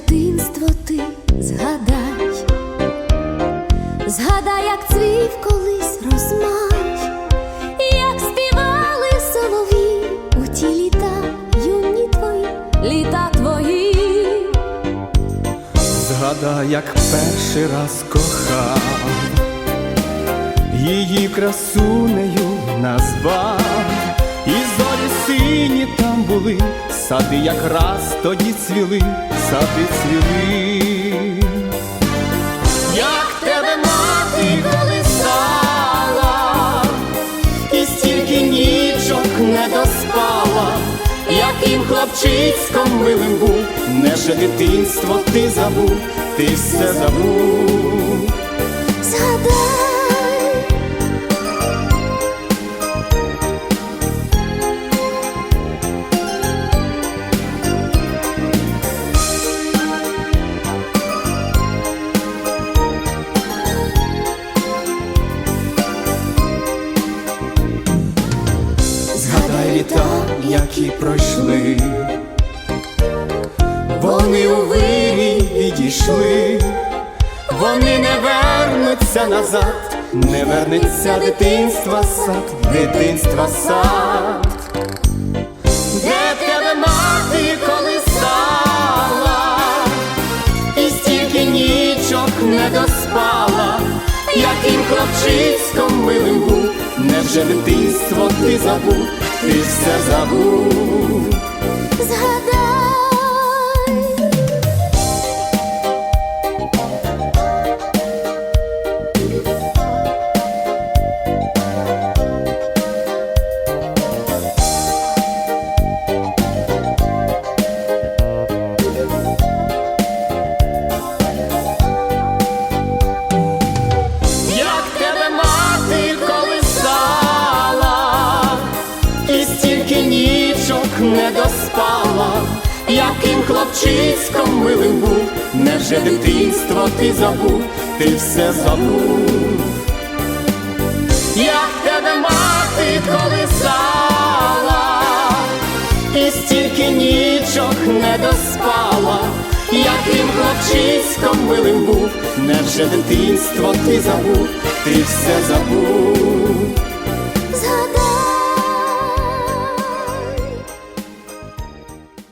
дитинство ти згадай, згадай, як цвів колись розмай, як співали солові у ті літа, юні твої, літа твої, згадай, як перший раз кохав, її красу нею назвав, і зорі сині там були сади якраз тоді цвіли, сади цвіли. Як тебе мати колисала, і стільки нічок не доспала, яким хлопчиськом милим був, наше дитинство ти забув, ти все забув. Згадай, які пройшли, вони у вирі відійшли, вони не вернуться назад, не вернеться дитинства сад, дитинства сад, де тебе мати колисала, і стільки нічок не доспала, яким хлопчиськом милим був, невже дитинство ти забув, ти все забув. Хлопчиськом милим був, невже дитинство ти забув, ти все забув. Як тебе мати колисала, і стільки нічок не доспала, яким хлопчиськом милим був, невже дитинство ти забув, ти все забув.